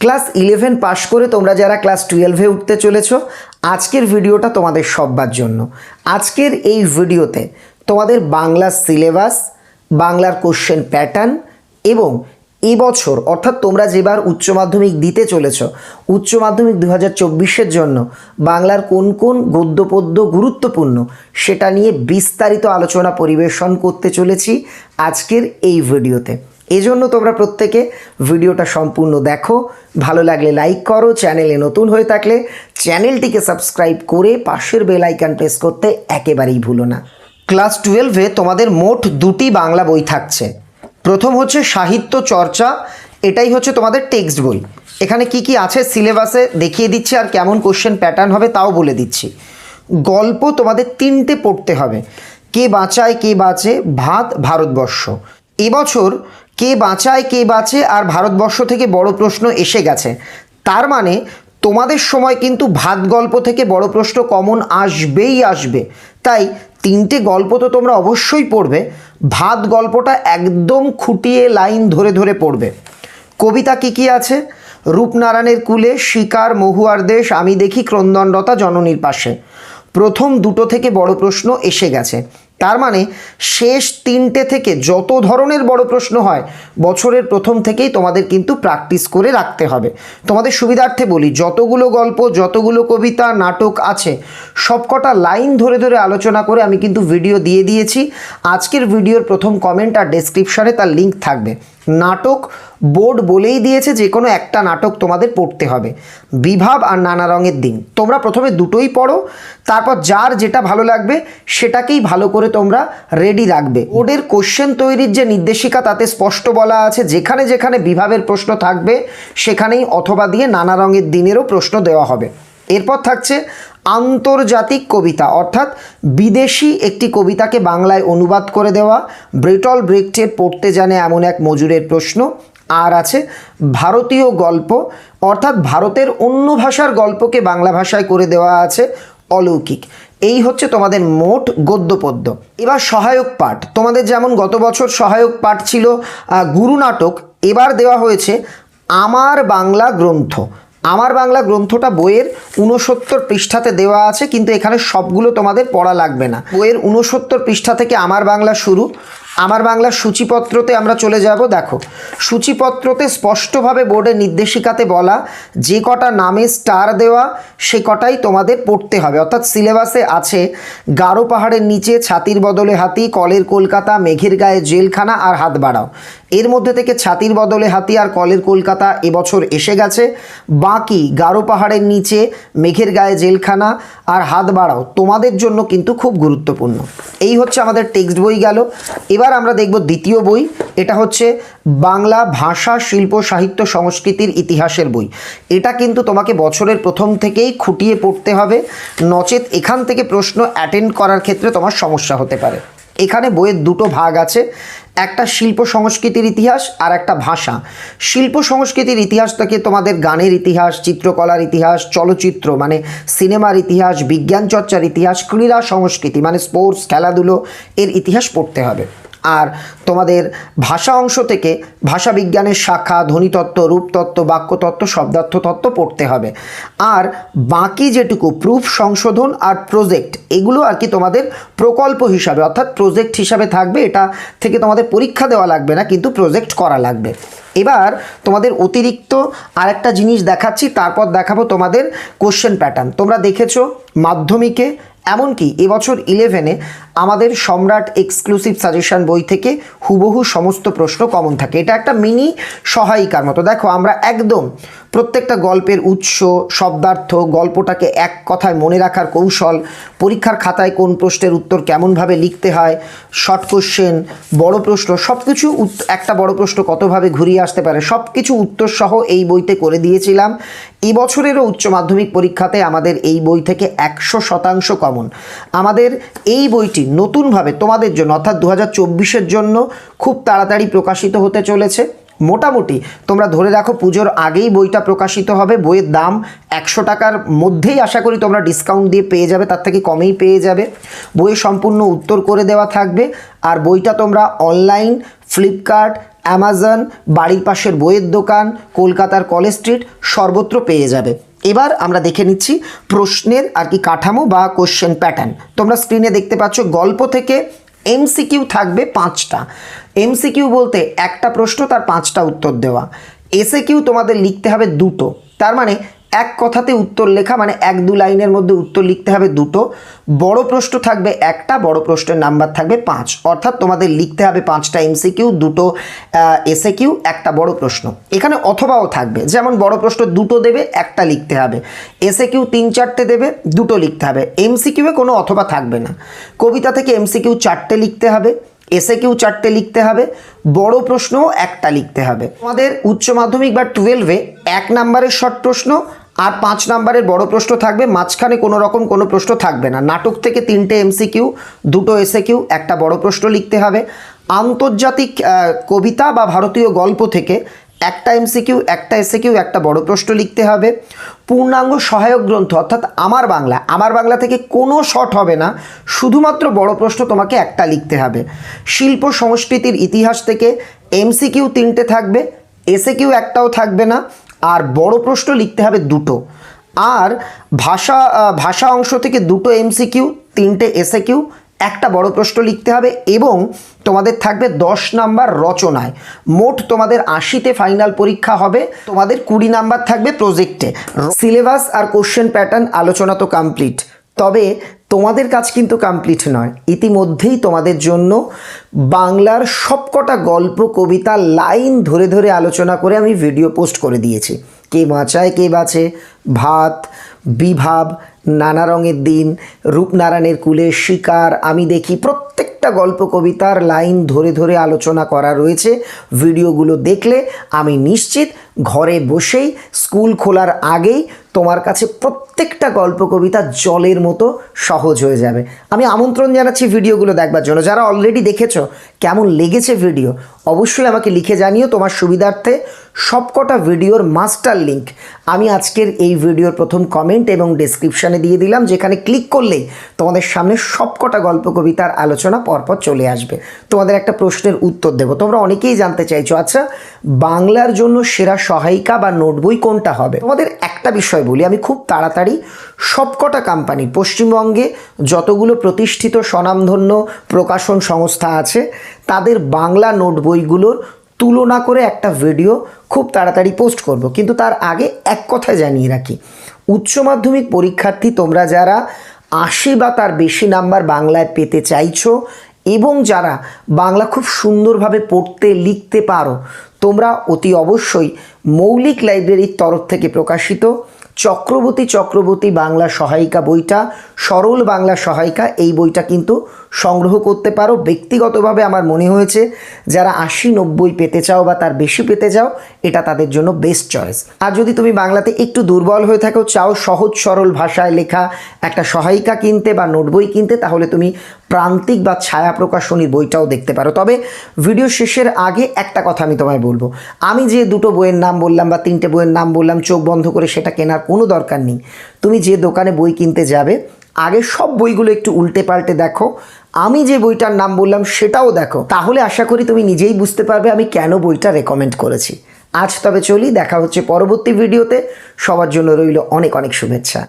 Class eleven পাশ করে তোমরা যারা ক্লাস টুয়েলভে উঠতে চলেছো, আজকের ভিডিওটা তোমাদের সব্বার জন্য। আজকের এই ভিডিওতে তোমাদের বাংলা সিলেবাস বাংলার কোশ্চেন প্যাটার্ন এবং এবছর অর্থাৎ তোমরা যেবার উচ্চ মাধ্যমিক দিতে চলেছ, উচ্চ মাধ্যমিক দু হাজার জন্য বাংলার কোন কোন গদ্যপদ্য গুরুত্বপূর্ণ সেটা নিয়ে বিস্তারিত আলোচনা পরিবেশন করতে চলেছি আজকের এই ভিডিওতে। এজন্য তোমরা প্রত্যেকে ভিডিওটা সম্পূর্ণ দেখো। ভালো লাগলে লাইক করো চ্যানেলে নতুন হয়ে থাকলে চ্যানেলটিকে সাবস্ক্রাইব করে পাশের বেল আইকন প্রেস করতে একেবারেই ভুলো না। ক্লাস টুয়েলভে তোমাদের মোট দুটি বাংলা বই থাকছে। প্রথম হচ্ছে সাহিত্য চর্চা, এটাই হচ্ছে তোমাদের টেক্সট বই। এখানে কি কি আছে সিলেবাসে দেখিয়ে দিচ্ছি আর কেমন কোশ্চেন প্যাটার্ন হবে তাও বলে দিচ্ছি। গল্প তোমাদের তিনটে পড়তে হবে। কে বাঁচায়, কে বাঁচে, ভাত, ভারতবর্ষ। এবছর কে বাঁচায়, কে বাঁচে, আর ভারতবর্ষ থেকে বড় প্রশ্ন এসে গেছে। তার মানে তোমাদের সময় কিন্তু ভাত গল্প থেকে বড় প্রশ্ন কমন আসবেই আসবে। তাই তিনটে গল্প তো তোমরা অবশ্যই পড়বে। ভাত গল্পটা একদম খুঁটিয়ে লাইন ধরে ধরে পড়বে। কবিতা কি কি আছে? রূপনারায়ণের কুলে শিকার মহুয়ার দেশ, আমি দেখি ক্রন্দনরতা জননীর পাশে। প্রথম দুটো থেকে বড় প্রশ্ন এসে গেছে। তার মানে শেষ তিনটে থেকে যত ধরনের বড় প্রশ্ন হয়, বছরের প্রথম থেকেই তোমাদের কিন্তু প্র্যাকটিস করে রাখতে হবে। তোমাদের সুবিধার্থে বলি, যতগুলো গল্প, যতগুলো কবিতা, নাটক আছে, সবকটা লাইন ধরে ধরে আলোচনা করে আমি কিন্তু ভিডিও দিয়ে দিয়েছি। আজকের ভিডিওর প্রথম কমেন্ট আর ডেসক্রিপশানে তার লিঙ্ক থাকবে। নাটক বোর্ড বলেই দিয়েছে যে কোনো একটা নাটক তোমাদের পড়তে হবে। বিভাব আর নানা রঙের দিন। তোমরা প্রথমে দুটোই পড়ো, তারপর যার যেটা ভালো লাগবে সেটাকেই ভালো করে তোমরা রেডি রাখবে। বোর্ডের কোশ্চেন তৈরির যে নির্দেশিকা, তাতে স্পষ্ট বলা আছে, যেখানে যেখানে বিভাবের প্রশ্ন থাকবে, সেখানেই অথবা দিয়ে নানা রঙের দিনেরও প্রশ্ন দেওয়া হবে। এরপর থাকছে আন্তর্জাতিক কবিতা, অর্থাৎ বিদেশি একটি কবিতাকে বাংলায় অনুবাদ করে দেওয়া। ব্রেটল ব্রেকটের পড়তে জানে এমন এক মজুরের প্রশ্ন। আর আছে ভারতীয় গল্প, অর্থাৎ ভারতের অন্য ভাষার গল্পকে বাংলা ভাষায় করে দেওয়া আছে অলৌকিক। এই হচ্ছে তোমাদের মোট গদ্যপদ্য। এবার সহায়ক পাঠ। তোমাদের যেমন গত বছর সহায়ক পাঠ ছিল গুরু নাটক, এবার দেওয়া হয়েছে আমার বাংলা গ্রন্থ। আমার বাংলা গ্রন্থটা বইয়ের উনসত্তর পৃষ্ঠাতে দেওয়া আছে, কিন্তু এখানে সবগুলো তোমাদের পড়া লাগবে না। বইয়ের উনসত্তর পৃষ্ঠা থেকে আমার বাংলা শুরু। আমার বাংলার সূচিপত্রতে আমরা চলে যাব, দেখো। সূচিপত্রতে স্পষ্টভাবে বোর্ডের নির্দেশিকাতে বলা, যে কটা নামে স্টার দেওয়া, সে কটাই তোমাদের পড়তে হবে। অর্থাৎ সিলেবাসে আছে, গারো পাহাড়ের নিচে, ছাতির বদলে হাতি, কলের কলকাতা, মেঘের গায়ে জেলখানা আর হাত বাড়াও। এর মধ্যে থেকে ছাতির বদলে হাতি আর কলের কলকাতা এবছর এসে গেছে। বাকি গারো পাহাড়ের নিচে, মেঘের গায়ে জেলখানা আর হাত বাড়াও তোমাদের জন্য কিন্তু খুব গুরুত্বপূর্ণ। এই হচ্ছে আমাদের টেক্সট বই গেল। এবার আমরা দেখব দ্বিতীয় বই। এটা হচ্ছে বাংলা ভাষা, শিল্প, সাহিত্য, সংস্কৃতির ইতিহাসের বই। এটা কিন্তু তোমাকে বছরের প্রথম থেকেই খুঁটিয়ে পড়তে হবে। নচেত এখান থেকে প্রশ্ন অ্যাটেন্ড করার ক্ষেত্রে তোমার সমস্যা হতে পারে। এখানে বইয়ের দুটো ভাগ আছে। একটা শিল্প সংস্কৃতির ইতিহাস আর একটা ভাষা। শিল্প সংস্কৃতির ইতিহাস থেকে তোমাদের গানের ইতিহাস, চিত্রকলার ইতিহাস, চলচ্চিত্র মানে সিনেমার ইতিহাস, বিজ্ঞান চর্চার ইতিহাস, ক্রীড়া সংস্কৃতি মানে স্পোর্টস, খেলাধুলো, এর ইতিহাস পড়তে হবে। আর তোমাদের ভাষা অংশ থেকে ভাষা বিজ্ঞানের শাখা, ধ্বনিতত্ত্ব, রূপতত্ত্ব, বাক্যতত্ত্ব শব্দার্থ তত্ত্ব পড়তে হবে। আর বাকি যেটুকু প্রুফ সংশোধন আর প্রজেক্ট এগুলো আর কি তোমাদের প্রকল্প হিসাবে, অর্থাৎ প্রজেক্ট হিসাবে থাকবে। এটা থেকে তোমাদের পরীক্ষা দেওয়া লাগবে না, কিন্তু প্রজেক্ট করা লাগবে। এবার তোমাদের অতিরিক্ত আরেকটা জিনিস দেখাচ্ছি, তারপর দেখাবো তোমাদের কোশ্চেন প্যাটার্ন তোমরা দেখেছ মাধ্যমিকে এমনকি এবছর ইলেভেনে আমাদের সম্রাট এক্সক্লুসিভ সাজেশন বই থেকে হুবহু সমস্ত প্রশ্ন কমন থাকে। এটা একটা মিনি সহায়িকার মতো। দেখো, আমরা একদম প্রত্যেকটা গল্পের উৎস, শব্দার্থ, গল্পটাকে এক কথায় মনে রাখার কৌশল, পরীক্ষার খাতায় কোন প্রশ্নের উত্তর কেমনভাবে লিখতে হয় শর্ট কোশ্চেন বড় প্রশ্ন সব কিছু একটা বড় প্রশ্ন কতভাবে ঘুরিয়ে আসতে পারে সব কিছু উত্তর সহ এই বইতে করে দিয়েছিলাম। এবছরেরও উচ্চ মাধ্যমিক পরীক্ষাতে আমাদের এই বই থেকে একশো শতাংশ কমন আমাদের এই বইটি নতুনভাবে তোমাদের জন্য, অর্থাৎ দু হাজার জন্য, খুব তাড়াতাড়ি প্রকাশিত হতে চলেছে। মোটামুটি। তোমরা ধরে রাখো পুজোর আগেই বইটা প্রকাশিত হবে, বইয়ের দাম একশো টাকার মধ্যেই আশা করি তোমরা ডিসকাউন্ট দিয়ে পেয়ে যাবে, তার থেকে কমেই পেয়ে যাবে। বইয়ের সম্পূর্ণ উত্তর করে দেওয়া থাকবে, আর বইটা তোমরা অনলাইন ফ্লিপকার্ট অ্যামাজন বাড়ির পাশের বইয়ের দোকান, কলকাতার কলেজ স্ট্রিট সর্বত্র পেয়ে যাবে। এবার আমরা দেখে নিচ্ছি প্রশ্নের আর কি কাঠামো বা কোশ্চেন প্যাটার্ন তোমরা স্ক্রিনে দেখতে পাচ্ছ, গল্প থেকে এমসিকিউ থাকবে পাঁচটা। এমসিকিউ বলতে একটা প্রশ্ন, তার পাঁচটা উত্তর দেওয়া। এসে কিউ তোমাদের লিখতে হবে দুটো। তার মানে এক কথাতে উত্তর লেখা মানে এক দু লাইনের মধ্যে উত্তর লিখতে হবে দুটো। বড় প্রশ্ন থাকবে একটা, বড় প্রশ্নের নাম্বার থাকবে পাঁচ। অর্থাৎ তোমাদের লিখতে হবে পাঁচটা এমসিকিউ দুটো এসে কিউ একটা বড় প্রশ্ন। এখানে অথবাও থাকবে, যেমন বড় প্রশ্ন দুটো দেবে, একটা লিখতে হবে। এসে কিউ তিন চারটে দেবে, দুটো লিখতে হবে। এমসিকিউয়ে কোনো অথবা থাকবে না। কবিতা থেকে এমসিকিউ চারটে লিখতে হবে এসে কিউ চারটে লিখতে হবে, বড় প্রশ্নও একটা লিখতে হবে। আমাদের উচ্চ মাধ্যমিক বা টুয়েলভে এক নাম্বারের শর্ট প্রশ্ন আর পাঁচ নাম্বারের বড় প্রশ্ন থাকবে, মাঝখানে কোনো রকম কোনো প্রশ্ন থাকবে না। নাটক থেকে তিনটে এমসিকিউ দুটো এসে কিউ একটা বড় প্রশ্ন লিখতে হবে। আন্তর্জাতিক কবিতা বা ভারতীয় গল্প থেকে একটা এমসিকিউ একটা এসিকিউ একটা বড় প্রশ্ন লিখতে হবে। পূর্ণাঙ্গ সহায়ক গ্রন্থ, অর্থাৎ আমার বাংলা আমার বাংলা থেকে কোনো শর্ট হবে না, শুধুমাত্র বড় প্রশ্ন তোমাকে একটা লিখতে হবে। শিল্প সংস্কৃতির ইতিহাস থেকে এমসিকিউ তিনটে থাকবে এসিকিউ একটাও থাকবে না আর বড় প্রশ্ন লিখতে হবে দুটো। আর ভাষা ভাষা অংশ থেকে দুটো এমসিকিউ তিনটে এসে কিউ একটা বড় প্রশ্ন লিখতে হবে এবং তোমাদের থাকবে দশ নাম্বার রচনায়। মোট তোমাদের আশিতে ফাইনাল পরীক্ষা হবে। তোমাদের কুড়ি নাম্বার থাকবে প্রজেক্টে সিলেবাস আর কোশ্চেন প্যাটার্ন আলোচনা তো কমপ্লিট তবে তোমাদের কাজ কিন্তু কমপ্লিট নয়। ইতিমধ্যেই তোমাদের জন্য বাংলার সবকটা গল্প, কবিতা লাইন ধরে ধরে আলোচনা করে আমি ভিডিও পোস্ট করে দিয়েছি। কে বাঁচায়, কে বাঁচে? ভাত, বিভাব নানা রঙের দিন, রূপনারায়ণের কুলে শিকার, আমি দেখি প্রত্যেকটা গল্প কবিতার লাইন ধরে ধরে আলোচনা করা রয়েছে। ভিডিওগুলো দেখলে আমি নিশ্চিত ঘরে বসেই, স্কুল খোলার আগেই তোমার কাছে প্রত্যেকটা গল্প কবিতা জলের মতো সহজ হয়ে যাবে। আমি আমন্ত্রণ জানাচ্ছি ভিডিওগুলো দেখবার জন্য। যারা অলরেডি দেখেছ, কেমন লেগেছে ভিডিও অবশ্যই আমাকে লিখে জানিও তোমার সুবিধার্থে। সবকটা ভিডিওর মাস্টার লিংক আমি আজকের এই ভিডিওর প্রথম কমেন্ট এবং ডেসক্রিপশানে দিয়ে দিলাম, যেখানে ক্লিক করলেই তোমাদের সামনে সবকটা গল্প, কবিতার আলোচনা পরপর চলে আসবে। তোমাদের একটা প্রশ্নের উত্তর দেবো। তোমরা অনেকেই জানতে চাইছো আচ্ছা বাংলার জন্য সেরা সহায়িকা বা নোট বই কোনটা হবে? তোমাদের একটা বিষয় বলি, আমি খুব তাড়াতাড়ি সবকটা কোম্পানি পশ্চিমবঙ্গে যতগুলো প্রতিষ্ঠিত স্বনামধন্য প্রকাশন সংস্থা আছে, তাদের বাংলা নোট বইগুলোর তুলনা করে একটা ভিডিও খুব তাড়াতাড়ি পোস্ট করব। কিন্তু তার আগে এক কথা জানিয়ে রাখি, উচ্চ মাধ্যমিক পরীক্ষার্থী তোমরা যারা আশি বা তার বেশি নাম্বার বাংলায় পেতে চাইছো এবং যারা বাংলা খুব সুন্দরভাবে পড়তে, লিখতে পারো, তোমরা অতি অবশ্যই মৌলিক লাইব্রেরির তরফ থেকে প্রকাশিত চক্রবর্তী চক্রবর্তী বাংলা সহায়িকা বইটা, সরল বাংলা সহায়িকা, এই বইটা কিন্তু সংগ্রহ করতে পারো। ব্যক্তিগতভাবে আমার মনে হয়েছে, যারা আশি নব্বই পেতে চাও বা তার বেশি পেতে চাও, এটা তাদের জন্য বেস্ট চয়েস আর যদি তুমি বাংলাতে একটু দুর্বল হয়ে থাকো, চাও সহজ সরল ভাষায় লেখা একটা সহায়িকা কিনতে বা নোটবই কিনতে, তাহলে তুমি প্রান্তিক বা ছায়া প্রকাশনীর বইটাও দেখতে পারো। তবে ভিডিও শেষের আগে একটা কথা আমি তোমায় বলব। আমি যে দুটো বইয়ের নাম বললাম বা তিনটে বইয়ের নাম বললাম, চোখ বন্ধ করে সেটা কেনার কোনো দরকার নেই। তুমি যে দোকানে বই কিনতে যাবে, আগে সব বইগুলো একটু উল্টে পাল্টে দেখো। আমি যে বইটার নাম বললাম সেটাও দেখো। তাহলে আশা করি তুমি নিজেই বুঝতে পারবে আমি কেন বইটা রেকমেন্ড করেছি। আজ তবে চলি, দেখা হচ্ছে পরবর্তী ভিডিওতে সবার জন্য রইল অনেক অনেক শুভেচ্ছা।